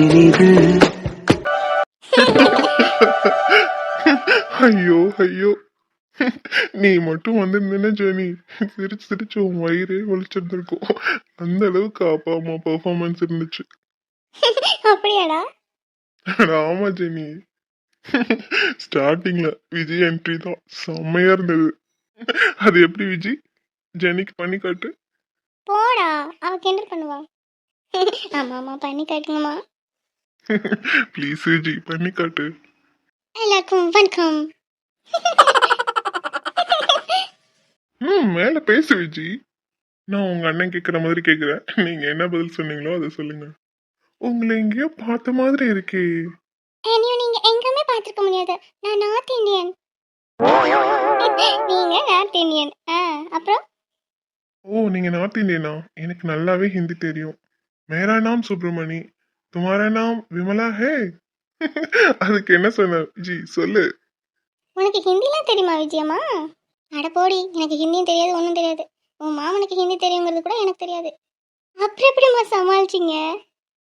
இனிது. ஐயோ ஐயோ. நீ மட்டும் வந்திருந்தேன்னா ஜெனி. சிரிச்சு சிரிச்சு உன் வயிறே வலிச்சிருந்திருக்கும். அந்த அளவுக்கு அப்பா அம்மா பெர்ஃபார்மன்ஸ் இருந்துச்சு. அப்படியாடா? அட ஆமா ஜெனி. ஸ்டார்டிங்ல விஜய் என்ட்ரி தான். செம்மையா இருந்தது. அது எப்படி விஜய் ஜெனிக்கு பண்ணி காட்டு. போடா. அவ கிண்டல் பண்ணுவா. ஆமா ஆமா பண்ணி காட்டுங்கம்மா ப்ளீஸ் விஜய் பண்ணி காட்டு. எல்லாருக்கும் வணக்கம். ம் மேல பேசு விஜய் நான் உங்க அண்ணன் கேக்குற மாதிரி கேக்குறேன். நீங்க என்ன பதில் சொன்னீங்களோ அதை சொல்லுங்க. உங்களை எங்கேயோ பார்த்த மாதிரி இருக்கே. என்னையும் நீங்க எங்குமே பார்த்திருக்க முடியாது. நான் நார்த் இந்தியன் நீங்க நார்த் இந்தியன் ஆ அப்புறம்? ஓ நீங்க நார்த் இந்தியனா எனக்கு நல்லாவே ஹிந்தி தெரியும். மேரா நாம் சுப்ரமணி துமாரா நாம் விமலா ஹே அதுக்கு என்ன சொன்ன? ஜி சொல்லு. உனக்கு ஹிந்திலாம் தெரியுமா விஜயம்மா? அட போடி எனக்கு ஹிந்தியும் தெரியாது ஒன்றும் தெரியாது. உன் மாமனுக்கு ஹிந்தி தெரியுங்கிறது கூட எனக்கு தெரியாது. அப்புறம் எப்படிம்மா சமாளிச்சிங்க?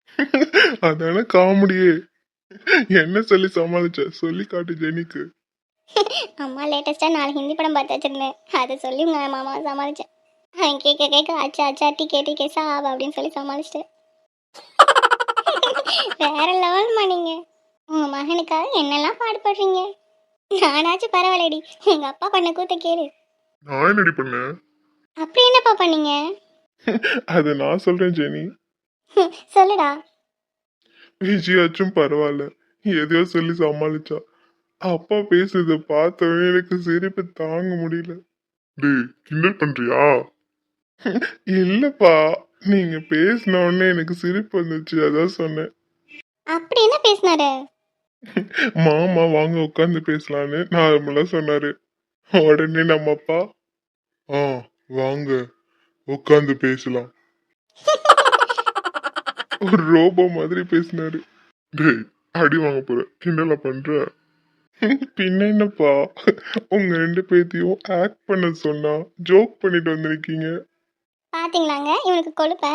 அதான காமெடியே. என்ன சொல்லி சமாளிச்ச? சொல்லி காட்டு ஜெனிக்கு. அம்மா லேட்டஸ்ட்டாக நாலு ஹிந்ி படம் பார்த்து வச்சிருந்தேன். அதை சொல்லி உங்கள் மாமா சமாளித்தேன் அவன் கேட்க கேட்க அச்சா அச்சா டிக்கே டிக்கே சாப் அப்படின்னு சொல்லி சமாளிச்சிட்டேன். வேற லெவல்மா நீங்கள் உங்கள் மகனுக்காக என்னெல்லாம் பாடுபடுறீங்க? நானாச்சும் பரவாயில்லடி. எங்கள் அப்பா பண்ண கூத்த கேளு. நான் என்னடி பண்ணேன் அப்படி என்னப்பா பண்ணீங்க? அது நான் சொல்றேன் ஜெனி. சொல்லுடா. விஜயாச்சும் பரவாயில்ல. எதையோ சொல்லி சமாளிச்சா. அப்பா பேசுறத பார்த்தவனே எனக்கு சிரிப்பு தாங்க முடியல. டேய் கிண்டல் பண்றியா? இல்லப்பா. நீங்க பேசின உடனே எனக்கு சிரிப்பு வந்துச்சு அதான் சொன்னேன். அப்படி என்ன பேசினாரு? மாமா வாங்க உட்காந்து பேசலான்னு நார்மலா சொன்னாரு. உடனே நம்ம அப்பா ஆ வாங்க உட்காந்து பேசலாம். ஒரு ரோபோ மாதிரி பேசினாரு. டேய் அடி வாங்க போற கிண்டலா பண்ற? பின்ன என்னப்பா உங்க ரெண்டு பேத்தையும் ஆக்ட் பண்ண சொன்னா ஜோக் பண்ணிட்டு வந்திருக்கீங்க. பாத்தீங்களாங்க? இவனுக்கு கொழுப்ப?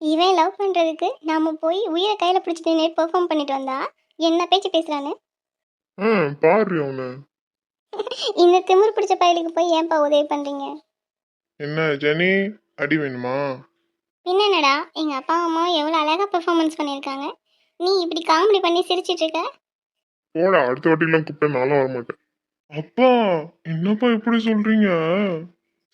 இவன் லவ் பண்ணுறதுக்கு நாம போய் உயிரை கையில் பிடிச்சிட்டு நேர் பெர்ஃபார்ம் பண்ணிட்டு வந்தா என்ன பேச்சு பேசுகிறான்னு ஆ பாரு அவனை. இந்த திமிர் பிடிச்ச பயலுக்கு போய் ஏன்பா உதவி பண்ணுறீங்க என்ன ஜெனி அடி வேணுமா? என்னடா எங்கள் அப்பா அம்மா எவ்வளோ அழகாக பெர்ஃபார்மன்ஸ் பண்ணியிருக்காங்க. நீ இப்படி காமெடி பண்ணி சிரிச்சிட்டு இருக்க? போடா அடுத்த வாட்டிலாம் கூப்பிட்டா நானும் வரமாட்டேன். அப்பா என்னப்பா இப்படி சொல்றீங்க?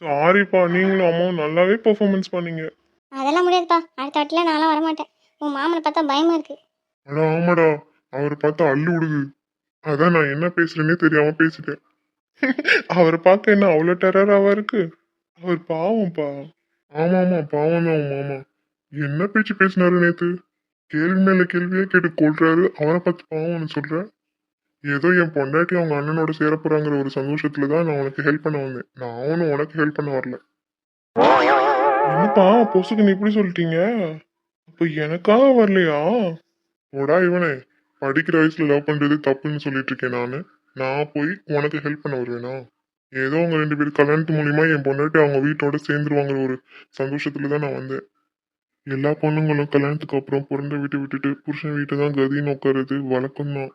சாரிப்பா நீங்களும் அம்மாவும் நல்லாவே பெர்ஃபார்மன்ஸ் பண்ணீங்க. அதெல்லாம் முடியாதுப்பா. அடுத்த வாட்டில நான்லாம் வரமாட்டேன். உன் மாமனை பார்த்தா பயமா இருக்கு. அட ஆமாடா. அவரை பார்த்தா அள்ளு விடுது. அதான் நான் என்ன பேசுறேன்னே தெரியாம பேசிட்டேன். அவரை பார்க்க என்ன அவ்வளோ டெரராவா இருக்கு? அவர் பாவம்ப்பா. ஆமா ஆமா பாவம் தான் உன் மாமா. என்ன பேச்சு பேசினாரு நேத்து? கேள்வி மேல கேள்வியே கேட்டு கொள்றாரு அவரை பார்த்து பாவம்னு சொல்ற? ஏதோ என் பொண்டாட்டி அவங்க அண்ணனோட சேர போறாங்கிற ஒரு சந்தோஷத்துல தான் நான் உனக்கு ஹெல்ப் பண்ண வந்தேன். நான் அவனும் உனக்கு ஹெல்ப் பண்ண வரல. என்னப்பா பொசுக்கு நீ இப்படி சொல்லிட்டீங்க? அப்ப எனக்காக வரலையா? உடா இவனே படிக்கிற வயசுல லவ் பண்றது தப்புன்னு சொல்லிட்டு இருக்கேன் நானு. நான் போய் உனக்கு ஹெல்ப் பண்ண வருவேனா? ஏதோ அவங்க ரெண்டு பேரும் கல்யாணத்து மூலியமா என் பொண்டாட்டி அவங்க வீட்டோட சேர்ந்துருவாங்கிற ஒரு சந்தோஷத்துல தான் நான் வந்தேன். எல்லா பொண்ணுங்களும் கல்யாணத்துக்கு அப்புறம் பிறந்த வீட்டை விட்டுட்டு புருஷன் வீட்டை தான் கதின்னு உட்காருது வழக்கம் தான்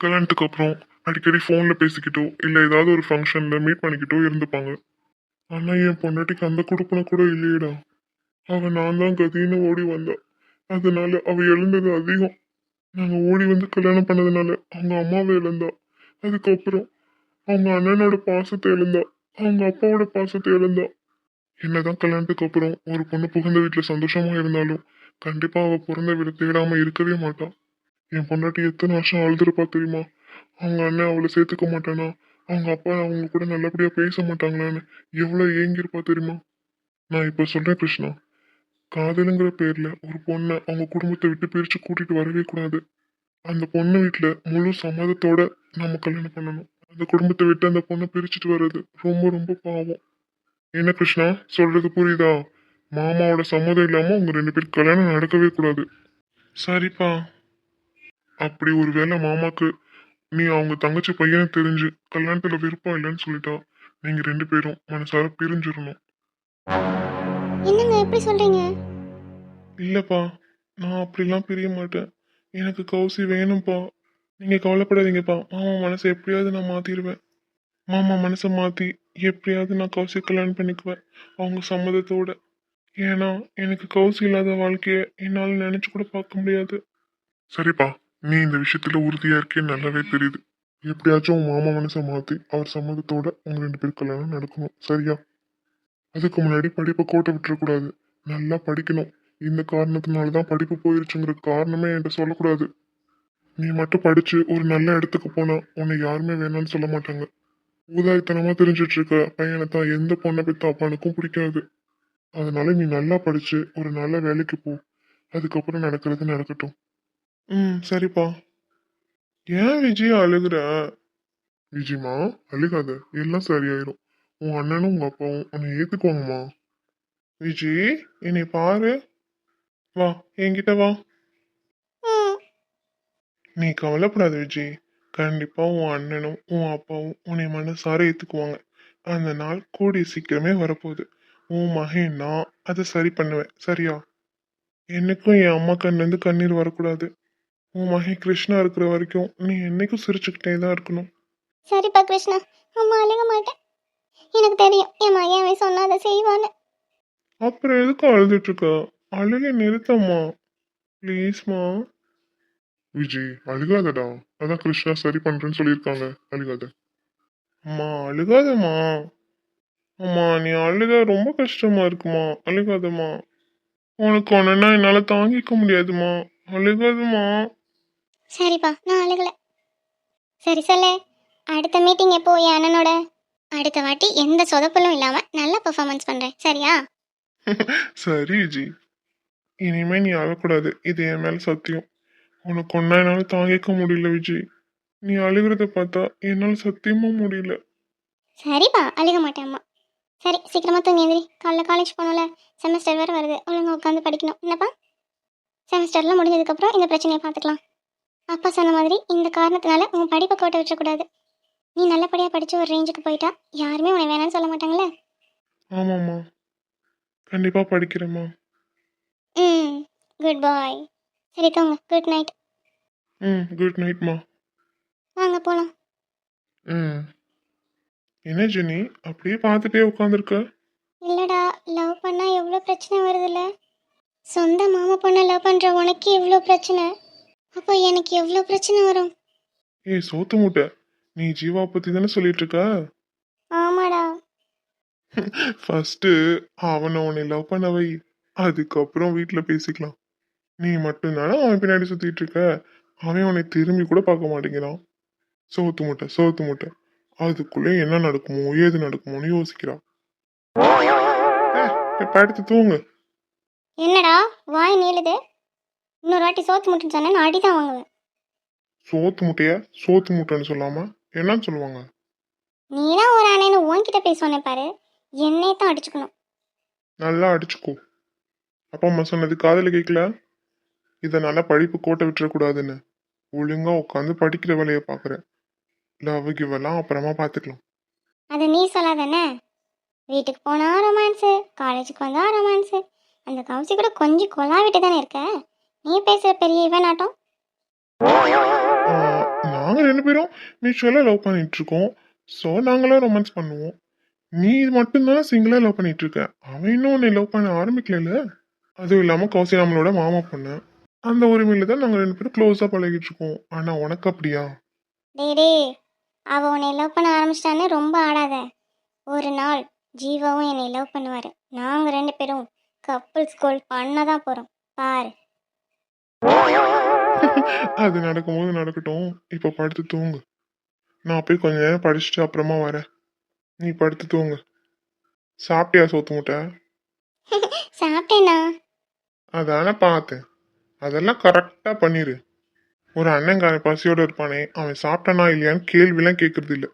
கல்யாணத்துக்கு அப்புறம் அடிக்கடி ஃபோனில் பேசிக்கிட்டோ இல்லை ஏதாவது ஒரு ஃபங்க்ஷனில் மீட் பண்ணிக்கிட்டோ இருந்துப்பாங்க. ஆனா என் பொண்டாட்டிக்கு அந்த கொடுப்பனை கூட இல்லையேடா. அவ நான் தான் கதின்னு ஓடி வந்தா. அதனால அவ எழுந்தது அதிகம். நாங்க ஓடி வந்து கல்யாணம் பண்ணதுனால அவங்க அம்மாவை இழந்தா அதுக்கப்புறம் அவங்க அண்ணனோட பாசத்தை இழந்தா அவங்க அப்பாவோட பாசத்தை இழந்தா என்னதான் கல்யாணத்துக்கு அப்புறம் ஒரு பொண்ணு புகுந்த வீட்டுல சந்தோஷமா இருந்தாலும் கண்டிப்பா அவ பிறந்த வீட தேடாம இருக்கவே மாட்டான் என் பொண்டாட்டி எத்தனை வருஷம் அழுதுருப்பா தெரியுமா? அவங்க அண்ணன் அவளை சேர்த்துக்க மாட்டானா? அவங்க அப்பா அவங்க கூட நல்லபடியாக பேச மாட்டாங்களான்னு எவ்வளோ ஏங்கியிருப்பா தெரியுமா? நான் இப்போ சொல்கிறேன் கிருஷ்ணா. காதலுங்கிற பேரில் ஒரு பொண்ணை அவங்க குடும்பத்தை விட்டு பிரித்து கூட்டிகிட்டு வரவே கூடாது. அந்த பொண்ணு வீட்டில் முழு சம்மதத்தோட நம்ம கல்யாணம் பண்ணணும். அந்த குடும்பத்தை விட்டு அந்த பொண்ணை பிரிச்சுட்டு வர்றது ரொம்ப ரொம்ப பாவம். என்ன கிருஷ்ணா? சொல்றது புரியுதா? மாமாவோட சம்மதம் இல்லாமல் உங்கள் ரெண்டு பேரும் கல்யாணம் நடக்கவே கூடாது. சரிப்பா. அப்படி ஒரு வேளை மாமாக்கு நீ அவங்க தங்கச்சி பையனை தெரிஞ்சு கல்யாணத்துல விருப்பம் இல்லைன்னு சொல்லிட்டா. நீங்க ரெண்டு பேரும் மனசார பிரிஞ்சிடணும். என்னங்க எப்படி சொல்கிறீங்க இல்லப்பா நான் அப்படிலாம் பிரிய மாட்டேன். எனக்கு கௌசி வேணும்ப்பா. நீங்க கவலைப்படாதீங்கப்பா. மாமா மனசை எப்படியாவது நான் மாத்திடுவேன் மாமா மனசை மாத்தி எப்படியாவது நான் கௌசியை கல்யாணம் பண்ணிக்குவேன் அவங்க சம்மதத்தோட. ஏன்னா எனக்கு கௌசி இல்லாத வாழ்க்கைய என்னால நினைச்சு கூட பார்க்க முடியாது. சரிப்பா நீ இந்த விஷயத்துல உறுதியா இருக்கே நல்லாவே தெரியுது. எப்படியாச்சும் உன் மாமா மனசை மாத்தி அவர் சம்மதத்தோட உங்க ரெண்டு பேர் கல்யாணம் நடக்கணும். சரியா? அதுக்கு முன்னாடி படிப்பை கோட்டை விட்டுறக்கூடாது. நல்லா படிக்கணும். இந்த காரணத்தினால தான் படிப்பு போயிருச்சுங்கிற காரணமே என்கிட்ட சொல்லக்கூடாது. நீ மட்டும் படிச்சு ஒரு நல்ல இடத்துக்கு போனா உன்னை யாருமே வேணாம்னு சொல்ல மாட்டாங்க. ஊதாரித்தனமா தெரிஞ்சிட்டு இருக்க பையனை தான் எந்த பொண்ணை பெத்த அப்பானுக்கும் பிடிக்காது. அதனால நீ நல்லா படிச்சு ஒரு நல்ல வேலைக்கு போ. அதுக்கப்புறம் நடக்கிறது நடக்கட்டும். ம். சரிப்பா. ஏன் விஜய் அழுகுற? விஜய்மா அழுகாத. எல்லாம் சரியாயிரும். உன் அண்ணனும் உங்க அப்பாவும் உன்னை ஏத்துக்குவாங்கம்மா விஜய் என்னை பாரு. வா என்கிட்ட வா. நீ கவலைப்படாத விஜய். கண்டிப்பா உன் அண்ணனும் உன் அப்பாவும் உன்னை மனசார ஏத்துக்குவாங்க. அந்த நாள் கூடிய சீக்கிரமே வரப்போகுது. உன் மகன் நான் அதை சரி பண்ணுவேன். சரியா? என்னைக்கும் என் அம்மா கண்ணிலேருந்து கண்ணீர் வரக்கூடாது. உன் மகன் கிருஷ்ணா இருக்கிற வரைக்கும் நீ என்னைக்கும் சிரிச்சுக்கிட்டே தான் இருக்கணும். சரிப்பா கிருஷ்ணா அம்மா அழுக மாட்டேன். எனக்கு தெரியும் என் மகன் அவன் சொன்னா அதை செய்வான்னு. அப்புறம் எதுக்கு அழுதுட்டு இருக்க அழுகை நிறுத்தம்மா. ப்ளீஸ்மா விஜய் அழுகாதடா. அதான் கிருஷ்ணா சரி பண்றேன்னு சொல்லியிருக்காங்க. அழுகாத. அம்மா அழுகாதம்மா. அம்மா நீ அழுதா ரொம்ப கஷ்டமா இருக்குமா? அழுகாதம்மா. உனக்கு ஒன்றுனா என்னால் தாங்கிக்க முடியாதும்மா அழுகாதம்மா. சரிப்பா நான் அழுகல. சரி சொல்லு அடுத்த மீட்டிங் எப்போ என் அண்ணனோட? அடுத்த வாட்டி எந்த சொதப்பலும் இல்லாம நல்லா பெர்ஃபார்மன்ஸ் பண்றேன். சரியா? சரி விஜி இனிமே நீ அழக்கூடாது. இது என் மேல சத்தியம். உனக்கு ஒன்னா என்னால தாங்கிக்க முடியல விஜய் நீ அழுகிறத பார்த்தா என்னால சத்தியமா முடியல. சரிப்பா அழுக மாட்டேன் அம்மா. சரி சீக்கிரமா தூங்கி எந்திரி. காலைல காலேஜ் போகணும்ல செமஸ்டர் வேறு வருது. ஒழுங்கா உட்காந்து படிக்கணும். என்னப்பா? செமஸ்டர்லாம் முடிஞ்சதுக்கப்புறம் இந்த பிரச்சனையை பார்த்துக்கலாம். அப்பா சொன்ன மாதிரி இந்த காரணத்தினால உன் படிப்பை கோட்டை விட்டுறக்கூடாது. நீ நல்லபடியாக படித்து ஒரு ரேஞ்சுக்கு போயிட்டா யாருமே உன்னை வேணாம்னு சொல்ல மாட்டாங்களே ஆமாம்மா. கண்டிப்பா படிக்கிறேம்மா. ம் குட் பாய் சரி தூங்க. குட் நைட் ம் குட் நைட்மா வாங்க போகலாம் ம். என்ன ஜெனி அப்படியே பார்த்துட்டே உட்காந்துருக்க இல்லடா லவ் பண்ணா எவ்வளோ பிரச்சனை வருதுல்ல? சொந்த மாமா பொண்ணை லவ் பண்ணுற உனக்கு எவ்வளோ பிரச்சனை. அப்போ எனக்கு எவ்வளோ பிரச்சனை வரும்? ஏய் சோத்து மூட்டை. நீ ஜீவா பத்தி தானே சொல்லிட்டு இருக்க ஆமாடா. ஃபர்ஸ்ட் அவனை உன்னை லவ் பண்ண வை. அதுக்கப்புறம் வீட்டில் பேசிக்கலாம். நீ மட்டும்தானே அவன் பின்னாடி சுத்திட்டு இருக்க அவன் உன்னை திரும்பி கூட பார்க்க மாட்டேங்கிறான். சோத்து முட்டை சோத்து முட்டை. அதுக்குள்ளே என்ன நடக்குமோ ஏது நடக்குமோன்னு யோசிக்கிறான். படுத்து தூங்கு. என்னடா வாய் நீளுது. இன்னொரு வாட்டி சோத்து முட்டுன்னு சொன்னேன் நான் அடி தான் வாங்குவேன். சோத்து முட்டைய? சோத்து முட்டைன்னு சொல்லாம? என்னன்னு சொல்லுவாங்க? நீ தான் ஒரு அண்ணன்னு உன்கிட்ட பேசுவானே பாரு என்னையே தான் அடிச்சுக்கணும். நல்லா அடிச்சுக்கோ. அப்பா அம்மா சொன்னது காதுல கேட்கல இதனால படிப்பு கோட்டை விட்டுறக்கூடாதுன்னு ஒழுங்கா உட்காந்து படிக்கிற வேலையை பார்க்குறேன் லவ் கிவெல்லாம் அப்புறமா பார்த்துக்கலாம் அது நீ சொல்லாதானே வீட்டுக்கு போனால் ரொமான்ஸு காலேஜுக்கு வந்தால் ரொமான்ஸு அந்த கவுசி கூட கொஞ்சம் கொலாவிட்டு தானே இருக்க? நீ பேசுகிற பெரிய இவன் ஆட்டம் ஆஹ், நாங்க ரெண்டு பேரும் மியூச்சுவலாக லவ் பண்ணிட்டு இருக்கோம் ஸோ நாங்களாம் ரொமான்ஸ் பண்ணுவோம். நீ மட்டும்தானே சிங்கிளாக லவ் பண்ணிட்டு இருக்க அவன் இன்னும் உன்னை லவ் பண்ண ஆரம்பிக்கல அதுவும் இல்லாமல் கௌசி நம்மளோட மாமா பொண்ணு. அந்த உரிமையில தான் நாங்கள் ரெண்டு பேரும் க்ளோஸாக பழகிட்டு இருக்கோம் ஆனால் உனக்கு அப்படியா? டேய் டேய் அவ உன்னை லவ் பண்ண ஆரம்பிச்சிட்டான்னு ரொம்ப ஆடாத. ஒரு நாள் ஜீவாவும் என்னை லவ் பண்ணுவார். நாங்கள் ரெண்டு பேரும் கப்புள்ஸ் கோல் பண்ண தான் போகிறோம் பாரு. அது நடக்கும்போது நடக்கட்டும். இப்போ படுத்து தூங்கு. நான் போய் கொஞ்ச நேரம் படிச்சுட்டு அப்புறமா வரேன். நீ படுத்து தூங்கு. சாப்பிட்டியா சோத்து முட்டை? சாப்பிட்டேண்ணா அதானே பார்த்தேன். அதெல்லாம் கரெக்டாக பண்ணிடு ஒரு அண்ணங்காரன் பசியோட இருப்பானே அவன் சாப்பிட்டானா இல்லையான்னு கேள்விலாம் கேட்கறது இல்லை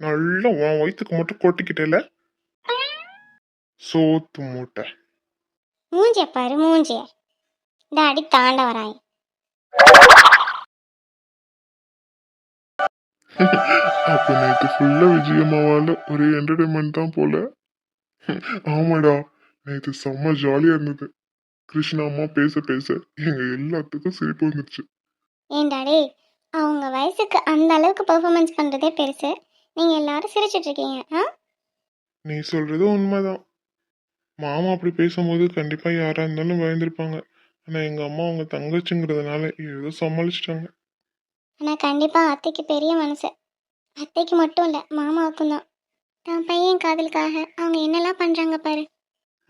நல்லா உன் வயிற்றுக்கு மட்டும் கொட்டிக்கிட்டேல? சோத்து மூட்டை. மூஞ்சிய பாரு மூஞ்சிய டாடி தாண்ட வராய். அப்போ நேற்று ஃபுல்லாக விஜயம்மாவால் ஒரே என்டர்டைன்மெண்ட் தான் போல. ஆமாடா நேற்று செம்ம ஜாலியாக இருந்தது. கிருஷ்ணா அம்மா பேச பேச எங்க எல்லாத்துக்கும் சிரிப்பு வந்துருச்சு. ஏண்டாடே அவங்க வயசுக்கு அந்த அளவுக்கு பெர்ஃபார்மன்ஸ் பண்ணுறதே பெருசு. நீங்கள் எல்லாரும் சிரிச்சிட்டு இருக்கீங்க ஆ? நீ சொல்றது உண்மைதான். மாமா அப்படி பேசும்போது கண்டிப்பா யாரா இருந்தாலும் பயந்துருப்பாங்க. ஆனா எங்க அம்மா அவங்க தங்கச்சிங்கிறதுனால ஏதோ சமாளிச்சிட்டாங்க. ஆனால் கண்டிப்பாக அத்தைக்கு பெரிய மனசு. அத்தைக்கு மட்டும் இல்லை மாமாவுக்கும் தான். தான் பையன் காதலுக்காக அவங்க என்னெல்லாம் பண்ணுறாங்க பாரு.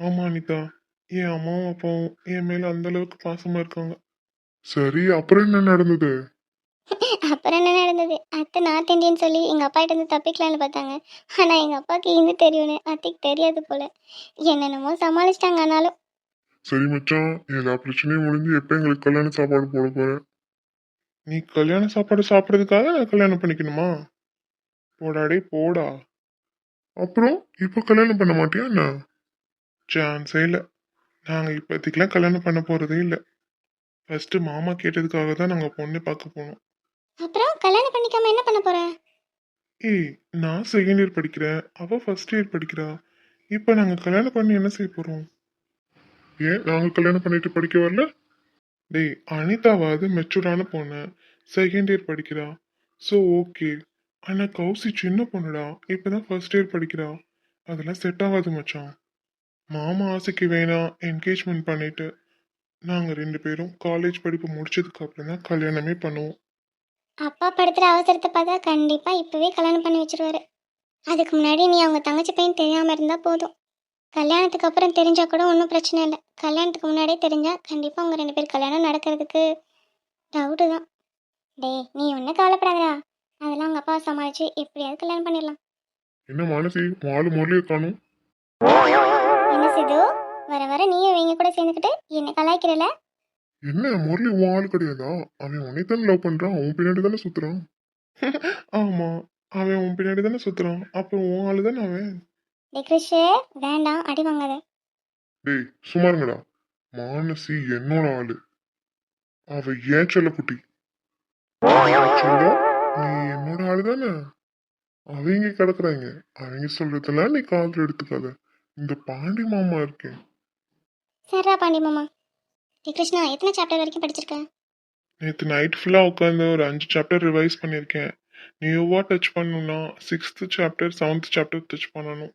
ஆமா அனிதா. என் அம்மாவும் அப்பாவும் என் மேல அந்த அளவுக்கு பாசமா இருக்காங்க. சரி அப்புறம் என்ன நடந்தது? அப்புறம் என்ன நடந்தது? அத்தை நார்த் இந்தியன் சொல்லி எங்கள் அப்பா கிட்ட இருந்து தப்பிக்கலாம்னு பார்த்தாங்க. ஆனால் எங்கள் அப்பாவுக்கு ஹிந்தி தெரியும்னு அத்தைக்கு தெரியாது போல. என்னென்னமோ சமாளிச்சிட்டாங்க ஆனாலும் சரி மச்சான். எல்லா பிரச்சனையும் முடிஞ்சு எப்ப எங்களுக்கு கல்யாண சாப்பாடு போட போற? நீ கல்யாண சாப்பாடு சாப்பிட்றதுக்காக நான் கல்யாணம் பண்ணிக்கணுமா? போடாடே போடா. அப்புறம் இப்போ கல்யாணம் பண்ண மாட்டியா என்ன? சான்ஸே இல்லை. நாங்கள் இப்போதைக்கெல்லாம் கல்யாணம் பண்ண போகிறதே இல்லை. ஃபர்ஸ்ட் மாமா கேட்டதுக்காக தான் நாங்கள் பொண்ணு பார்க்க போனோம். அப்புறம் கல்யாணம் பண்ணிக்காம என்ன பண்ண போற? ஏய் நான் செகண்ட் இயர் படிக்கிறேன். அவள் ஃபர்ஸ்ட் இயர் படிக்கிறா. இப்போ நாங்கள் கல்யாணம் பண்ணி என்ன செய்ய போகிறோம் ஏன் நாங்கள் கல்யாணம் பண்ணிட்டு படிக்க வரல? டேய் அனிதாவாவது மெச்சூர்டான பொண்ணு. செகண்ட் இயர் படிக்கிறா. ஸோ ஓகே ஆனால் கௌசி சின்ன பொண்ணுடா. இப்போ தான் ஃபர்ஸ்ட் இயர் படிக்கிறா. அதெல்லாம் செட் ஆகாது மச்சான். மாமா ஆசைக்கு வேணாம் என்கேஜ்மெண்ட் பண்ணிட்டு நாங்கள் ரெண்டு பேரும் காலேஜ் படிப்பு முடிச்சதுக்கு அப்புறம் தான் கல்யாணமே பண்ணுவோம். அப்பா படுத்துற அவசரத்தை பார்த்தா கண்டிப்பாக இப்போவே கல்யாணம் பண்ணி வச்சிருவாரு. அதுக்கு முன்னாடி நீ அவங்க தங்கச்சி பையன் தெரியாமல் இருந்தால் போதும். கல்யாணத்துக்கு அப்புறம் தெரிஞ்சா கூட ஒன்றும் பிரச்சனை இல்லை. கல்யாணத்துக்கு முன்னாடியே தெரிஞ்சா கண்டிப்பா உங்க ரெண்டு பேர் கல்யாணம் நடக்கிறதுக்கு டவுட்டு தான். டேய் நீ ஒன்றும் கவலைப்படாதடா. அதெல்லாம் அவங்க அப்பாவை சமாளிச்சு எப்படியாவது கல்யாணம் பண்ணிடலாம். என்ன மானசி மாலு முரளியை காணும் என்ன சிது? வர வர நீயும் இவங்க கூட சேர்ந்துக்கிட்டு என்ன கலாய்க்கிறல? என்ன முரளி உன் ஆள் கிடையாதா? அவன் உன்னை தானே லவ் பண்றான் உன் பின்னாடி தானே சுத்துறான்? ஆமா அவன் உன் பின்னாடி தானே சுத்துறான் அப்ப உன் ஆளு தானே அவன்? டே கிறிஷ் வேண்டாம் அடி வாங்காத. டேய் சுமாருங்கடா மானசி என்னோட ஆளு. அவ ஏன் செல்ல குட்டி நீ என்னோட ஆளு தானே? அவங்க கிடக்குறாங்க. அவங்க சொல்றதெல்லாம் நீ காதுல எடுத்துக்காத. இந்த பாண்டி மாமா இருக்கேன். சரிடா பாண்டி மாமா. டே கிருஷ்ணா எத்தனை சாப்டர் வரைக்கும் படிச்சிருக்க? நேற்று நைட் ஃபுல்லாக உட்காந்து ஒரு அஞ்சு சாப்டர் ரிவைஸ் பண்ணியிருக்கேன். நியூவாக டச் பண்ணணும்னா sixth chapter seventh chapter touch பண்ணணும்.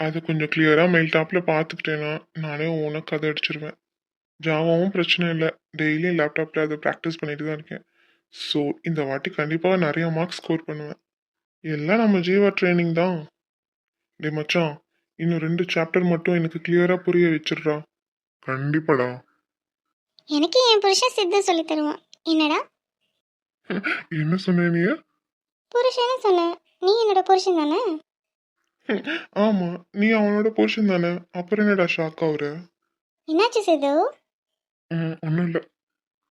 அது கொஞ்சம் கிளியராக மெயில் டாப்பில் பார்த்துக்கிட்டேன்னா நானே ஓனாக கதை அடிச்சிருவேன். ஜாவாவும் பிரச்சனை இல்லை. டெய்லியும் லேப்டாப்பில் அதை ப்ராக்டிஸ் பண்ணிட்டு தான் இருக்கேன். ஸோ இந்த வாட்டி கண்டிப்பாக நிறைய மார்க்ஸ் ஸ்கோர் பண்ணுவேன். எல்லாம் நம்ம ஜீவா ட்ரைனிங் தான். டே மச்சான் இன்னும் ரெண்டு சாப்டர் மட்டும் எனக்கு கிளியராக புரிய வச்சிடுறா. கண்டிப்பாடா. எனக்கு என் புருஷன் சித்து சொல்லி தருவான். என்னடா? என்ன சொன்ன நீ? புருஷன்னு சொன்னேன். நீ என்னோட புருஷன் தானே? ஆமா நீ அவனோட போர்ஷன் தானே. அப்புறம் என்னடா ஷாக் ஆகுற என்னாச்சு சித்து ஒன்றும் இல்லை.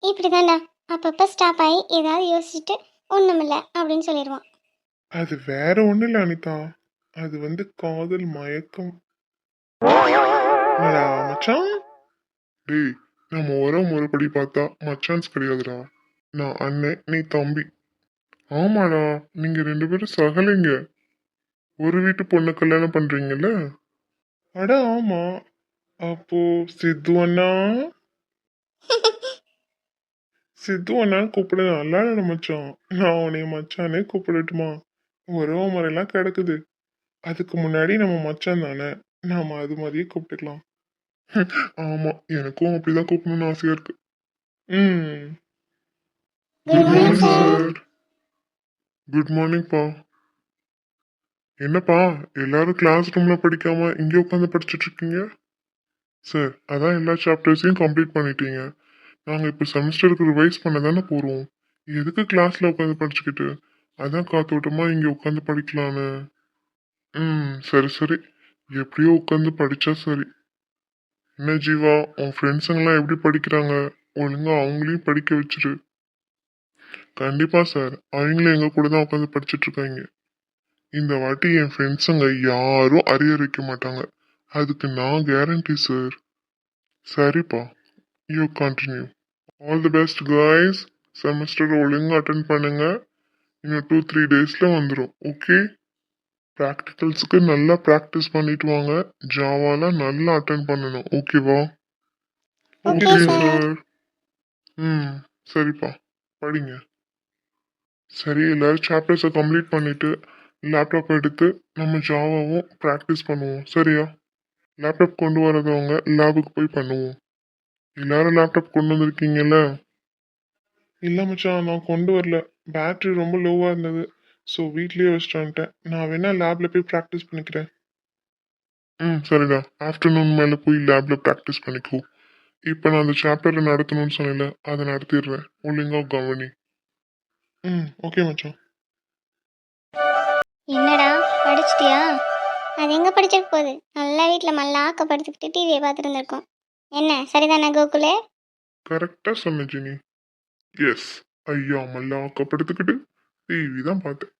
இப்படிதான்டா. அப்பப்போ ஸ்டாப் ஆகி ஏதாவது யோசிச்சுட்டு ஒண்ணுமில்ல அப்படின்னு சொல்லிடுவான். அது வேற ஒன்றும் இல்லை அனிதா. அது வந்து காதல் மயக்கம். என்னடா, மச்சான்? டேய் நம்ம ஒரே முறைப்படி பார்த்தா மச்சான்ஸ் கிடையாதுடா. நான் அண்ணன் நீ தம்பி. ஆமாடா நீங்க ரெண்டு பேரும் சகலைங்க. ஒரு வீட்டு பொண்ணை கல்யாணம் பண்றீங்கல்ல? அட ஆமா. அப்போ சித்து அண்ணா? சித்து அண்ணான்னு கூப்பிட நல்லா மச்சான். நான் உன்னைய மச்சானே கூப்பிடட்டுமா? உறவு முறையெல்லாம் கிடக்குது. அதுக்கு முன்னாடி நம்ம மச்சான் தானே. நாம அது மாதிரியே கூப்பிட்டுக்கலாம். ஆமா எனக்கும் அப்படிதான் கூப்பிடணும்னு ஆசையா இருக்கு. ம். Good morning, sir. Good morning பா என்னப்பா எல்லாரும் கிளாஸ் ரூம்ல படிக்காம இங்கே உட்காந்து படிச்சுட்டு இருக்கீங்க சார் அதான் எல்லா சாப்டர்ஸையும் கம்ப்ளீட் பண்ணிட்டீங்க. நாங்கள் இப்போ செமஸ்டருக்கு ரிவைஸ் பண்ண தானே போகிறோம் எதுக்கு கிளாஸில் உட்காந்து படிச்சுக்கிட்டு? அதான் காத்தோட்டமாக இங்கே உட்காந்து படிக்கலான்னு. ம் சரி சரி. எப்படியோ உட்காந்து படித்தா சரி. என்ன ஜீவா உன் ஃப்ரெண்ட்ஸுங்கெல்லாம் எப்படி படிக்கிறாங்க? ஒழுங்காக அவங்களையும் படிக்க வச்சிரு. கண்டிப்பாக சார் அவங்களும் எங்கள் கூட தான் உட்காந்து படிச்சுட்ருக்காங்க. இந்த வாட்டி என் ஃப்ரெண்ட்ஸுங்க யாரும் அரியர் வைக்க மாட்டாங்க. அதுக்கு நான் கேரண்டி சார் சரிப்பா. You continue all the best guys semester ஒழுங்கா அட்டன் பண்ணுங்க. இன்னும் டூ த்ரீ டேஸ்ல வந்துடும் ஓகே ப்ராக்டிகல்ஸுக்கு நல்லா ப்ராக்டிஸ் பண்ணிட்டு வாங்க. ஜாவாலாம் நல்லா அட்டன் பண்ணணும் ஓகேவா ஓகே சார் ம் சரிப்பா. படிங்க. சரி எல்லாரும் சாப்டர்ஸை கம்ப்ளீட் பண்ணிட்டு லேப்டாப் எடுத்து நம்ம ஜாவாவும் ப்ராக்டிஸ் பண்ணுவோம். சரியா? லேப்டாப் கொண்டு வரதவங்க லேபுக்கு போய் பண்ணுவோம். எல்லாரும் லேப்டாப் கொண்டு வந்திருக்கீங்கல்ல? இல்லை மச்சான் நான் கொண்டு வரல. பேட்டரி ரொம்ப லோவாக இருந்தது. ஸோ வீட்லேயே வச்சுட்டான்ட்டேன் நான் வேணால் லேபில் போய் ப்ராக்டிஸ் பண்ணிக்கிறேன். ம் சரிடா. ஆஃப்டர்நூன் மேலே போய் லேபில் ப்ராக்டிஸ் பண்ணிக்கோ. இப்போ நான் அந்த சாப்டரை நடத்தணும்னு சொன்னேன்ல அதை நடத்திடுறேன். ஒழுங்காக கவனி. ம் ஓகே மச்சான். என்னடா படிச்சிட்டியா? அது எங்க படிச்சிருக்க போகுது? நல்லா வீட்டில் மல்லாக்க படுத்துக்கிட்டு டிவியை பார்த்துட்டு இருந்திருக்கோம் என்ன சரிதானே கோகுலே? கரெக்டாக சொன்ன ஜினி. எஸ் ஐயா மல்லாக்கப்படுத்துக்கிட்டு டிவி தான் பார்த்தேன்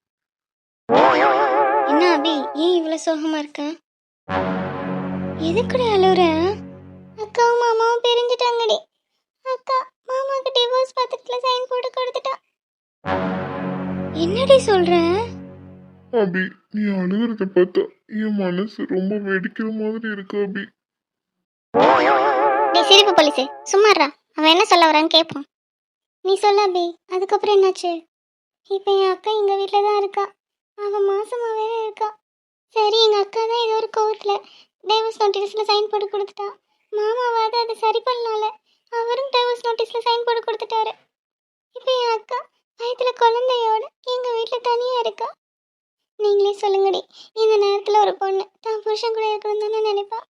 என்ன அபி ஏன் இவ்வளோ சோகமா இருக்க? எதுக்குடி அழுவுற? அக்காவும் மாமாவும் பிரிஞ்சுட்டாங்கடி. அக்கா மாமாக்கு டிவோர்ஸ் பத்திரத்துல சைன் போட்டு கொடுத்துட்டா. என்னடி சொல்ற? அபி நீ அழுகிறத பார்த்தா என் மனசு ரொம்ப வெடிக்கிற மாதிரி இருக்கு அபி. டேய் சிரிப்பு போலீஸு சும்மாடுறா அவன் என்ன சொல்ல வரான்னு கேட்போம். நீ சொல்ல அபி. அதுக்கப்புறம் என்னாச்சு? இப்போ என் அக்கா எங்கள் வீட்டில் தான் இருக்கா. அவள் மாசமா வேற இருக்கா. சரி எங்கள் அக்கா தான் ஏதோ ஒரு கோர்ட்டில் டைவர்ஸ் நோட்டீஸில் சைன் போட்டு கொடுத்துட்டா. மாமாவாவது அதை சரி பண்ணலாம்ல. அவரும் டைவர்ஸ் நோட்டீஸில் சைன் போட்டு கொடுத்துட்டாரு. இப்போ என் அக்கா வயத்தில் குழந்தையோட எங்கள் வீட்டில் தனியாக இருக்கா? நீங்களே சொல்லுங்கடி. இந்த நேரத்தில் ஒரு பொண்ணு தான் புருஷன் கூட இருக்கணும் தானே நினைப்பா?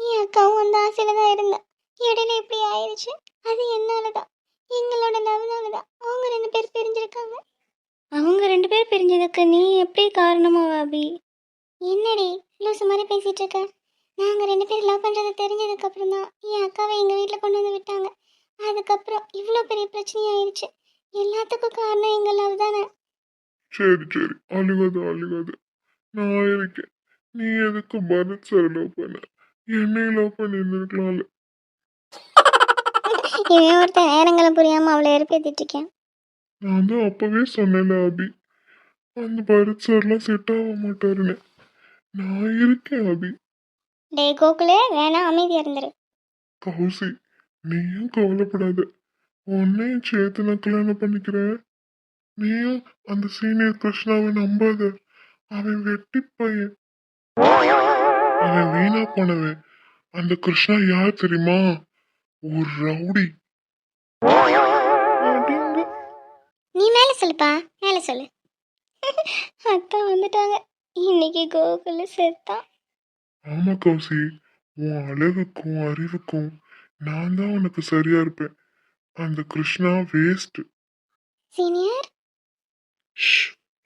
என் அக்காவும் அந்த ஆசையில தான் இருந்தா. இடையில இப்படி ஆயிடுச்சு அது என்னால தான் எங்களோட லவ்னால தான் அவங்க ரெண்டு பேர் பிரிஞ்சிருக்காங்க. அவங்க ரெண்டு பேர் பிரிஞ்சதுக்கு நீ எப்படி காரணமா அபி? என்னடி லூசு மாதிரி பேசிட்டு இருக்க நாங்கள் ரெண்டு பேர் லவ் பண்ணுறது தெரிஞ்சதுக்கு அப்புறம் தான் என் அக்காவை எங்கள் வீட்டில் கொண்டு வந்து விட்டாங்க. அதுக்கப்புறம் இவ்வளோ பெரிய பிரச்சனை ஆயிடுச்சு எல்லாத்துக்கும் காரணம் எங்கள் லவ் தானே? சரி சரி. அழுகாது அழுகாது. நான் இருக்கேன். நீ எதுக்கு பரத் சார் லவ் பண்ண? என்னை லவ் பண்ணியிருந்துருக்கலாம்ல இவன் ஒருத்தன் நேரங்களும் புரியாமல் அவளை வெறுப்பேத்திட்டு இருக்கேன். நான் தான் அப்பவே சொன்னேன்ல அபி. அந்த பரத் சார்லாம் செட் ஆக மாட்டாருன்னு. நான் இருக்கேன் அபி. டேய் கோகுலே வேணாம் அமைதியாக இருந்துரு. கௌசி நீயும் கவலைப்படாத. உன்னையும் சேர்த்து நான் கல்யாணம் பண்ணிக்கிறேன். நீயும் அந்த சீனியர் கிருஷ்ணாவை நம்பாத. அவன் வெட்டி பையன். அவன் வீணா போனவன். அந்த கிருஷ்ணா யார் தெரியுமா? ஒரு ரவுடி. நீ மேலே சொல்லுப்பா மேலே சொல்லு. அக்கா வந்துட்டாங்க. இன்னைக்கு கோகுல செத்தான் ஆமா கௌசி உன் அழகுக்கும் அறிவுக்கும் நான் தான் உனக்கு சரியா இருப்பேன். அந்த கிருஷ்ணா வேஸ்ட் சீனியர்?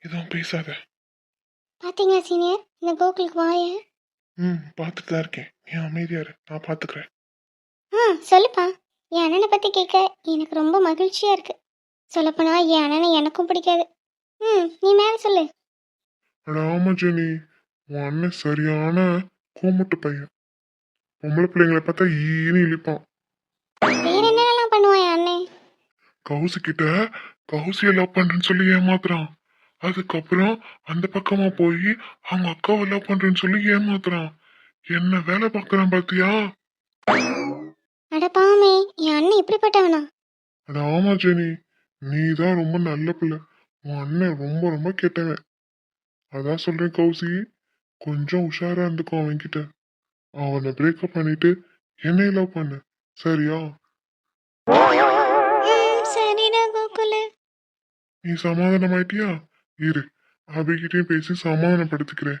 எதுவும் பேசாத பாத்தீங்களா சீனியர்? இந்த கோகுலுக்கு வாய. ம் பார்த்துட்டு தான் இருக்கேன். நீ அமைதியா இரு. நான் பார்த்துக்கிறேன் ஆ சொல்லுப்பா. என் அண்ணனை பத்தி கேட்க எனக்கு ரொம்ப மகிழ்ச்சியா இருக்கு. சொல்லப்போனா என் அண்ணனை எனக்கும் பிடிக்காது. ம் நீ மேலே சொல்லு. ராம ஜெனி. உன் அண்ணன் சரியான கோமட்டு பையன். பொம்பளை பிள்ளைங்களை பார்த்தா ஈன்னு இழிப்பான். வேற என்னென்னலாம் பண்ணுவான் என் அண்ணன்? கௌசி கிட்ட கௌசியை லவ் பண்றேன்னு சொல்லி ஏமாத்துறான். அதுக்கப்புறம் அந்த பக்கமா போய் அவங்க அக்காவை லவ் பண்றேன்னு சொல்லி ஏமாத்துறான். என்ன வேலை பார்க்கறான் பாத்தியா? அட பாவமே என் அண்ணன் இப்படிப்பட்டவனா? ராமா ஜெனி. நீ தான் ரொம்ப நல்ல பிள்ளை. உன் அண்ணன் ரொம்ப ரொம்ப கெட்டவன். அதான் சொல்றேன் கௌசி. கொஞ்சம் உஷாரா இருந்துக்கோ அவன்கிட்ட. அவனை பிரேக்கப் பண்ணிட்டு என்னை லவ் பண்ணு. சரியா? நீ சமாதானம் ஆயிட்டியா இரு அபிகிட்டயும் பேசி சமாதானப்படுத்திக்கிறேன்.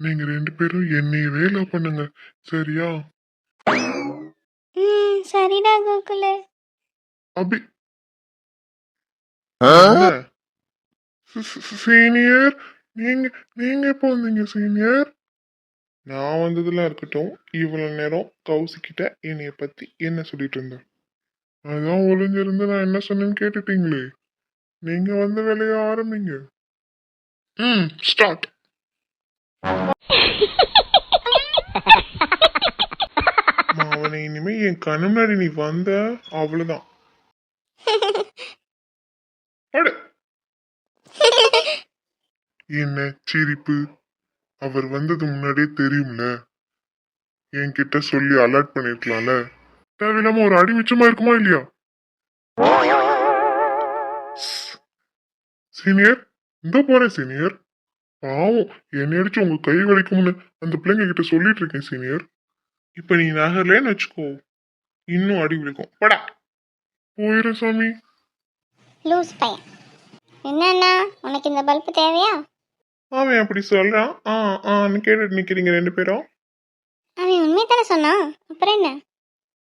நீங்க ரெண்டு பேரும் என்னையவே லவ் பண்ணுங்க சரியா? ம் சரிடா கோகுலு. அபி சீனியர்? நீங்க நீங்க எப்போ வந்தீங்க சீனியர்? நான் வந்ததெல்லாம் இருக்கட்டும். இவ்வளவு நேரம் கௌசி கிட்ட என்னைய பத்தி என்ன சொல்லிட்டு இருந்தேன் அதான் ஒளிஞ்சிருந்து நான் என்ன சொன்னேன்னு கேட்டுட்டீங்களே. நீங்க வந்த வேலையை ஆரம்பிங்க. ம் ஸ்டார்ட் அவனை இனிமே என் கண்ணு முன்னாடி நீ வந்த அவ்வளவுதான். என்ன சிரிப்பு? அவர் வந்தது முன்னாடியே தெரியும்ல? என்கிட்ட சொல்லி அலர்ட் பண்ணிருக்கலாம்ல? தேவையில்லாம ஒரு அடி மிச்சமா இருக்குமா இல்லையா? சீனியர் இந்த போறேன் சீனியர் பாவம் என்னை அடிச்சு உங்க கை வலிக்கும்னு அந்த பிள்ளைங்க கிட்ட சொல்லிட்டு இருக்கேன் சீனியர் இப்ப நீ நகர்லேன்னு வச்சுக்கோ. இன்னும் அடி விழுக்கும் படா. போயிரு சாமி. லூஸ் பையன். என்னண்ணா உனக்கு இந்த பல்பு தேவையா? அவன் அப்படி சொல்றான். ஆ ஆன்னு கேட்டுட்டு நிக்கிறீங்க ரெண்டு பேரும். அவன் உண்மையை தானே சொன்னான்? அப்புறம் என்ன?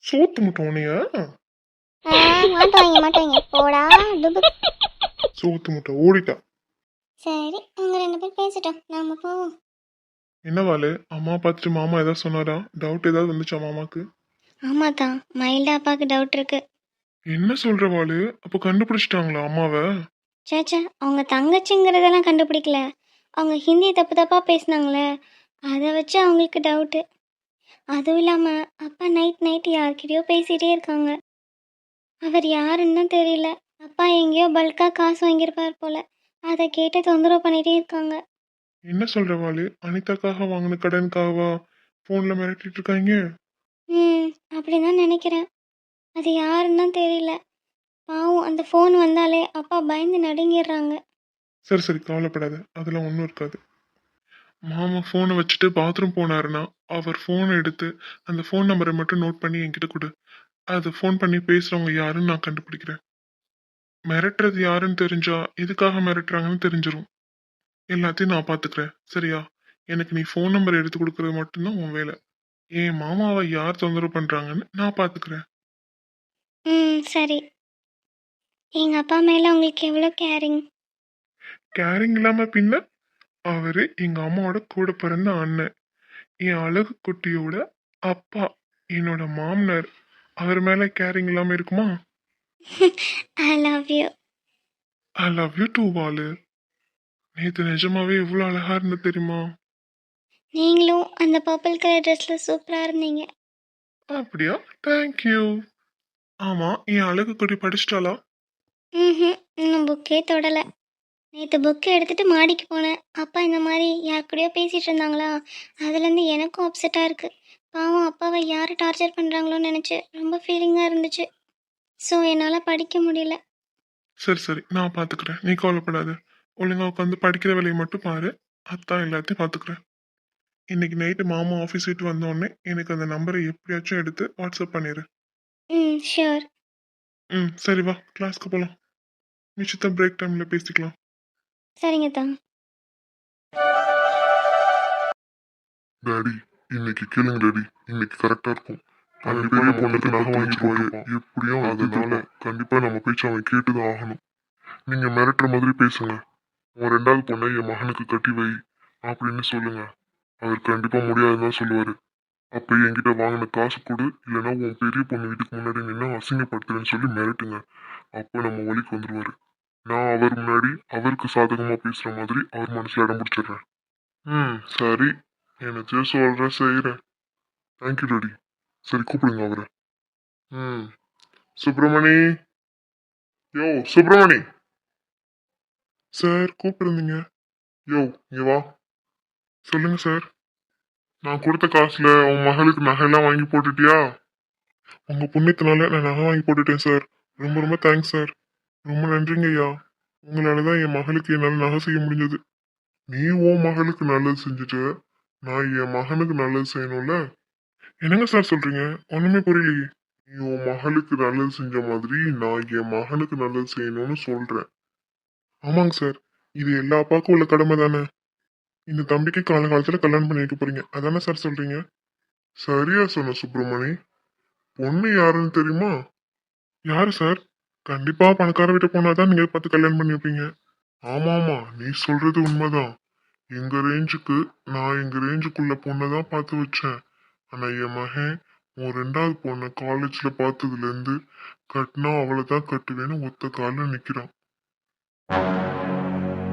சூத்து ஆ, மாட்டுவாங்க மாட்டுவாங்க. போடா டுபு சூத்து முட்டை ஓடிட்டா. சரி அவங்க ரெண்டு பேர் பேசிட்டோம். நாம போவோம். என்ன வாளு அம்மா பார்த்துட்டு மாமா ஏதாவது சொன்னாரா? டவுட் ஏதாவது வந்துச்சா மாமாக்கு? ஆமா தான் மைல்டா அப்பாவுக்கு டவுட் இருக்கு. என்ன சொல்ற வாளு அப்ப கண்டுபிடிச்சிட்டாங்களா அம்மாவை? சேச்சா அவங்க தங்கச்சிங்கிறதெல்லாம் கண்டுபிடிக்கல. அவங்க ஹிந்தி தப்பு தப்பா பேசினாங்களே அதை வச்சு அவங்களுக்கு டவுட்டு அதுவும் இல்லாமல் அப்பா நைட் நைட் யார்கிட்டயோ பேசிகிட்டே இருக்காங்க. அவர் யாருன்னு தெரியல. அப்பா எங்கேயோ பல்காக காசு வாங்கியிருப்பார் போல. அதை கேட்டு தொந்தரவு பண்ணிகிட்டே இருக்காங்க. என்ன சொல்ற வாளு அனிதாக்காக வாங்கின கடனுக்காகவா போன்ல மிரட்டிட்டு இருக்காங்க. ம் அப்படி தான் நினைக்கிறேன். அது யாருன்னு தான் தெரியல. பாவம் அந்த ஃபோன் வந்தாலே அப்பா பயந்து நடுங்கிடுறாங்க. சரி சரி கவலைப்படாத. அதெல்லாம் ஒன்றும் இருக்காது. மாமா ஃபோனை வச்சுட்டு பாத்ரூம் போனாருன்னா அவர் ஃபோனை எடுத்து அந்த ஃபோன் நம்பரை மட்டும் நோட் பண்ணி என்கிட்ட கொடு. அது ஃபோன் பண்ணி பேசுறவங்க யாருன்னு நான் கண்டுபிடிக்கிறேன். மிரட்டுறது யாருன்னு தெரிஞ்சா எதுக்காக மிரட்டுறாங்கன்னு தெரிஞ்சிரும். எல்லாத்தையும் நான் பார்த்துக்கிறேன் சரியா? எனக்கு நீ ஃபோன் நம்பர் எடுத்து கொடுக்கறது மட்டும்தான் உன் வேலை. என் மாமாவை யார் தொந்தரவு பண்றாங்கன்னு நான் பார்த்துக்கிறேன் ம் சரி. எங்கள் அப்பா மேலே உங்களுக்கு எவ்வளோ கேரிங் கேரிங் இல்லாம பின்ன அவரு எங்க அம்மாவோட கூட பிறந்த அண்ணன் என் அழகு குட்டியோட அப்பா என்னோட மாமனார். அவர் மேல கேரிங் இல்லாம இருக்குமா? I love you I love you too வாலு நேத்து நிஜமாவே எவ்வளவு அழகா இருந்த தெரியுமா? நீங்களும் அந்த பர்பிள் கலர் ட்ரெஸ்ஸில் சூப்பராக இருந்தீங்க. அப்படியா? தேங்க்யூ ஆமா என் அழகு குட்டி படிச்சிட்டாளா? ம் இன்னும் புக்கே தொடலை. நேற்று புக்கு எடுத்துகிட்டு மாடிக்கு போனேன். அப்பா இந்த மாதிரி யார் கூடயோ பேசிகிட்டு இருந்தாங்களா? அதுலேருந்து எனக்கும் அப்செட்டாக இருக்குது பாவம் அப்பாவை யார் டார்ச்சர் பண்ணுறாங்களோன்னு நினச்சி ரொம்ப ஃபீலிங்காக இருந்துச்சு. ஸோ என்னால் படிக்க முடியல. சரி சரி. நான் பாத்துக்கிறேன். நீ கவலைப்படாத. ஒழுங்கா உட்காந்து படிக்கிற வேலையை மட்டும் பாரு. அத்தான் எல்லாத்தையும் பாத்துக்கிறேன். இன்னைக்கு நைட்டு மாமா ஆஃபீஸ் விட்டு வந்தோடனே எனக்கு அந்த நம்பரை எப்படியாச்சும் எடுத்து வாட்ஸ்அப் பண்ணிடு ம் ஷியோர் ம் சரி வா. கிளாஸ்க்கு போகலாம் மிச்சத்தை பிரேக் டைமில் பேசிக்கலாம். சரிங்க தான் டாடி இன்னைக்கு கேளுங்க டாடி இன்னைக்கு கரெக்டா இருக்கும். அந்த பெரிய பொண்ணுக்கு நகை வாங்கிடுவாரு எப்படியும் அதனால கண்டிப்பா நம்ம பேச்சு அவன் கேட்டுதான் ஆகணும். நீங்க மிரட்டுற மாதிரி பேசுங்க. உன் ரெண்டாவது பொண்ணை என் மகனுக்கு கட்டி வை அப்படின்னு சொல்லுங்க. அவர் கண்டிப்பா முடியாதுன்னு தான் சொல்லுவாரு. அப்ப என்கிட்ட வாங்கின காசு கொடு. இல்லைன்னா உன் பெரிய பொண்ணு வீட்டுக்கு முன்னாடி நின்று அசிங்கப்படுத்துறேன்னு சொல்லி மிரட்டுங்க. அப்ப நம்ம வழிக்கு வந்துருவாரு. நான் அவர் முன்னாடி அவருக்கு சாதகமா பேசுற மாதிரி அவர் மனசுல இடம் பிடிச்சிடுறேன். ம். சரி. எனக்கு சொல்ற செய்கிறேன் தேங்க்யூ டாடி சரி கூப்பிடுங்க அவரை. ம். சுப்பிரமணி. யோ சுப்பிரமணி. சார் கூப்பிட்டுருந்தீங்க. யோ இங்க வா. சொல்லுங்க சார். நான் கொடுத்த காசுல உன் மகளுக்கு நகையெல்லாம் வாங்கி போட்டுட்டியா? உங்க புண்ணியத்தினால நான் நகை வாங்கி போட்டுட்டேன் சார். ரொம்ப ரொம்ப தேங்க்ஸ் சார். ரொம்ப நன்றிங்க ஐயா. உங்களால தான் என் மகளுக்கு என்னால் நகை செய்ய முடிஞ்சது. நீ உன் மகளுக்கு நல்லது செஞ்சுட்டு. நான் என் மகனுக்கு நல்லது செய்யணும்ல. என்னங்க சார் சொல்றீங்க? ஒண்ணுமே புரியலையே. நீ உன் மகளுக்கு நல்லது செஞ்ச மாதிரி நான் என் மகனுக்கு நல்லது செய்யணும்னு சொல்றேன். ஆமாங்க சார். இது எல்லா அப்பாவுக்கும் உள்ள கடமை தானே. இந்த தம்பிக்கு காலகாலத்துல கல்யாணம் பண்ணி வைக்க போறீங்க. அதானே சார் சொல்றீங்க? சரியா சொன்ன சுப்பிரமணி. பொண்ணு யாருன்னு தெரியுமா? யாரு சார்? கண்டிப்பா பணக்கார வீட்டு போனாதான் நீங்க பார்த்து கல்யாணம் பண்ணி வைப்பீங்க. ஆமாமா நீ சொல்றது உண்மைதான். எங்க ரேஞ்சுக்கு நான் எங்க ரேஞ்சுக்குள்ள பொண்ணை தான் பார்த்து வச்சேன். ஆனா என் மகன் உன் ரெண்டாவது பொண்ணை காலேஜ்ல பார்த்ததுல இருந்து கட்டினா அவளை தான் கட்டுவேன்னு ஒத்த காலில் நிக்கிறான்.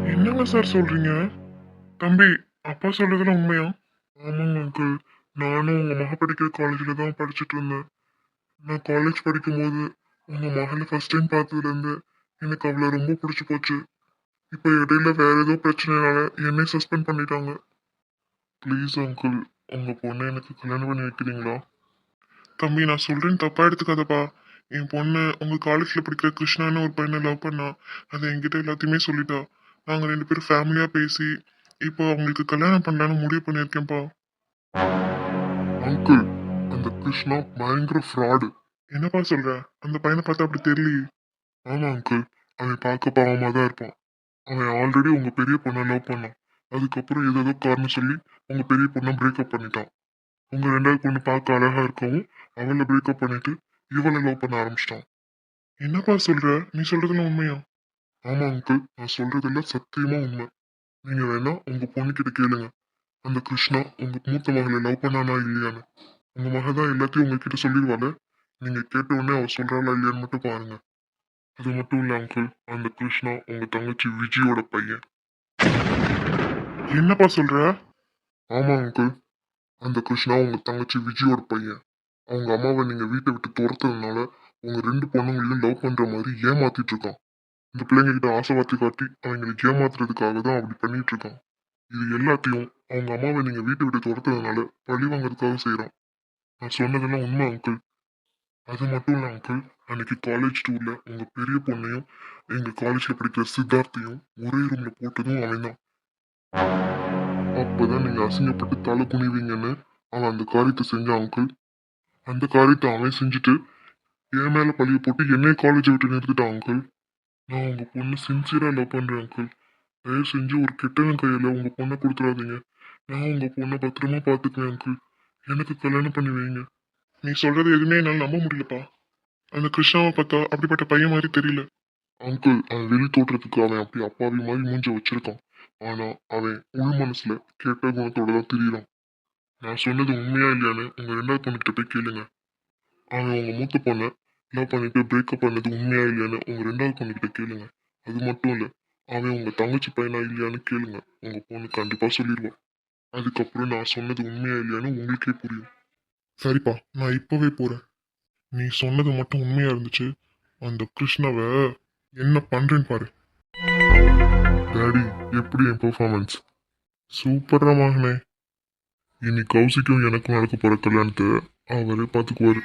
என்னங்க சார் சொல்றீங்க? தம்பி அப்பா சொல்றதுல உண்மையா? ஆமாங்க அங்கிள் நானும் உங்க மக படிக்கிற காலேஜ்ல தான் படிச்சுட்டு இருந்தேன். நான் காலேஜ் படிக்கும்போது உங்க மகளை ஃபர்ஸ்ட் டைம் பார்த்ததுல இருந்து எனக்கு அவளை ரொம்ப பிடிச்சு போச்சு. இப்போ இடையில வேற ஏதோ பிரச்சனைனால என்னை சஸ்பெண்ட் பண்ணிட்டாங்க. ப்ளீஸ் அங்கிள் உங்க பொண்ணை எனக்கு கல்யாணம் பண்ணி வைக்கிறீங்களா? தம்பி நான் சொல்றேன் தப்பா எடுத்துக்காதப்பா. என் பொண்ணு உங்க காலேஜ்ல படிக்கிற கிருஷ்ணான்னு ஒரு பையனை லவ் பண்ணா அதை என்கிட்ட எல்லாத்தையுமே சொல்லிட்டா. நாங்க ரெண்டு பேரும் ஃபேமிலியா பேசி இப்போ அவங்களுக்கு கல்யாணம் பண்ணலான்னு முடிவு பண்ணியிருக்கேன்ப்பா. அங்கிள் அந்த கிருஷ்ணா பயங்கர ஃப்ராடு என்னப்பா சொல்ற? அந்த பையனை பார்த்தா அப்படி தெரியலையே. ஆமா அங்கிள் அவன் பார்க்க பாவமா தான் இருப்பான். அவன் ஆல்ரெடி உங்க பெரிய பொண்ணை லவ் பண்ணான். அதுக்கப்புறம் ஏதோ காரணம் சொல்லி உங்க பெரிய பொண்ணை பிரேக்கப் பண்ணிட்டான். உங்க ரெண்டாவது பொண்ணு பார்க்க அழகா இருக்கவும் அவளை பிரேக்கப் பண்ணிட்டு இவளை லவ் பண்ண ஆரம்பிச்சிட்டான். என்னப்பா சொல்ற? நீ சொல்றதுல உண்மையா? ஆமா அங்கிள் நான் சொல்றதெல்லாம் சத்தியமா உண்மை. நீங்க வேணா உங்க பொண்ணுகிட்ட கேளுங்க. அந்த கிருஷ்ணா உங்க மூத்த மகளை லவ் பண்ணானா இல்லையான்னு. உங்க மக தான் எல்லாத்தையும் உங்ககிட்ட சொல்லிடுவாள். நீங்க கேட்ட உடனே அவ சொல்றாளா இல்லையான்னு மட்டும் பாருங்க. அது மட்டும் இல்ல அங்கிள் அந்த கிருஷ்ணா உங்க தங்கச்சி விஜயோட பையன். என்னப்பா சொல்ற? ஆமா அங்கிள் அந்த கிருஷ்ணா உங்க தங்கச்சி விஜயோட பையன். அவங்க அம்மாவை நீங்க வீட்டை விட்டு துரத்துறதுனால உங்க ரெண்டு பொண்ணுங்களையும் லவ் பண்ற மாதிரி ஏமாத்திட்டு இருக்கான். இந்த பிள்ளைங்க கிட்ட ஆசை வார்த்தை காட்டி அவங்களுக்கு ஏமாத்துறதுக்காக தான் அப்படி பண்ணிட்டு இருக்கான். இது எல்லாத்தையும் அவங்க அம்மாவை நீங்க வீட்டை விட்டு துரத்துறதுனால பழி வாங்குறதுக்காக செய்றான். நான் சொன்னதெல்லாம் உண்மை அங்கிள் அது மட்டும் இல்லை அங்கிள் அன்னைக்கு காலேஜ் டூர்ல உங்க பெரிய பொண்ணையும் எங்க காலேஜ்ல படிக்கிற சித்தார்த்தையும் ஒரே ரூம்ல போட்டதும் அவன் தான். அப்பதான் நீங்க அசிங்கப்பட்டு தலை குனிவீங்கன்னு அவன் அந்த காரியத்தை செஞ்சான் அங்கிள் அந்த காரியத்தை அவன் செஞ்சுட்டு என் மேல பழிய போட்டு என்னைய காலேஜை விட்டு நிறுத்திட்டான் அங்கிள் நான் உங்க பொண்ணு சின்சியரா லவ் பண்றேன் அங்கிள் தயவு செஞ்சு ஒரு கெட்டவன் கையில உங்க பொண்ணை கொடுத்துடாதீங்க. நான் உங்க பொண்ணை பத்திரமா பாத்துக்குவேன் அங்கிள் எனக்கு கல்யாணம் பண்ணி வைங்க. நீ சொல்றது எதுவுமே என்னால் நம்ப முடியலப்பா. அந்த கிருஷ்ணாவை பார்த்தா அப்படிப்பட்ட பையன் மாதிரி தெரியல. அங்கிள் அவன் வெளி தோற்றத்துக்கு அவன் அப்படி அப்பாவி மாதிரி மூஞ்ச வச்சிருக்கான். ஆனா அவன் உள் மனசுல கெட்ட குணத்தோட தான் திரியிறான். நான் சொன்னது உண்மையா இல்லையான்னு உங்க ரெண்டாவது பொண்ணுகிட்ட போய் கேளுங்க. அவன் உங்க மூத்த பொண்ணை லவ் பண்ணிட்டு பிரேக்கப் பண்ணது உண்மையா இல்லையான்னு உங்க ரெண்டாவது பொண்ணுகிட்ட கேளுங்க. அது மட்டும் இல்ல அவன் உங்க தங்கச்சி பையனா இல்லையான்னு கேளுங்க. உங்க பொண்ணு கண்டிப்பா சொல்லிடுவான் அதுக்கப்புறம் நான் சொன்னது உண்மையா இல்லையான்னு உங்களுக்கே புரியும். சரிப்பா நான் இப்பவே போறேன். நீ சொன்னது மட்டும் உண்மையா இருந்துச்சு. அந்த கிருஷ்ணாவை என்ன பண்றேன்னு பாரு. டாடி எப்படி என் பெர்ஃபார்மன்ஸ் சூப்பரா மகனே இனி கௌசிக்கும் எனக்கும் நடக்க போகிற கல்யாணத்தை அவரே பார்த்துக்குவார்.